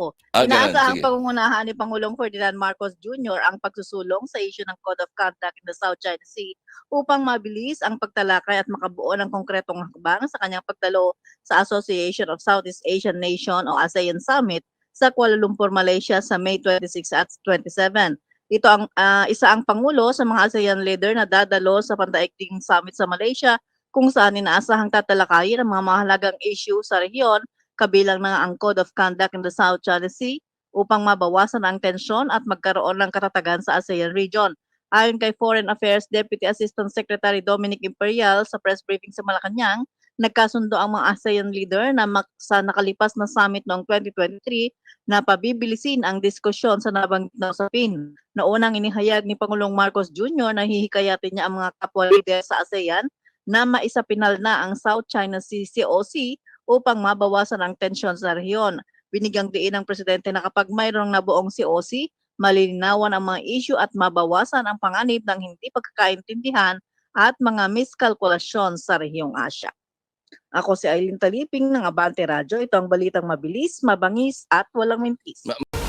ko. Ah, sige. pangungunahan ni Pangulong Ferdinand Marcos Jr. ang pagsusulong sa issue ng Code of Conduct in the South China Sea upang mabilis ang pagtalakay at makabuo ng konkretong hakbang sa kanyang pagdalo sa Association of Southeast Asian Nation o ASEAN Summit sa Kuala Lumpur, Malaysia sa May 26 at 27. Ito ang ah, isa ang pangulo sa mga ASEAN leader na dadalo sa Pandaigdig Summit sa Malaysia kung saan inaasahang tatalakayin ang mga mahalagang issue sa rehiyon kabilang na ang Code of Conduct in the South China Sea upang mabawasan ang tensyon at magkaroon ng katatagan sa ASEAN region. Ayon kay Foreign Affairs Deputy Assistant Secretary Dominic Imperial sa press briefing sa Malacanang, nagkasundo ang mga ASEAN leader na sa nakalipas na summit noong 2023 na pabibilisin ang diskusyon sa nabanggit na usapin. Naunang inihayag ni Pangulong Marcos Jr. na hihikayatin niya ang mga kapwa leader sa ASEAN na maisapinal na ang South China Sea COC upang mabawasan ang tensyon sa rehiyon. Binigyang diin ng presidente na kapag mayroong nabuong COC, malilinawan ang mga issue at mabawasan ang panganib ng hindi pagkakaintindihan at mga miskalkulasyon sa rehiyong Asya. Ako si Aileen Taliping ng Abante Radyo. Ito ang balitang mabilis, mabangis at walang mintis. Ma-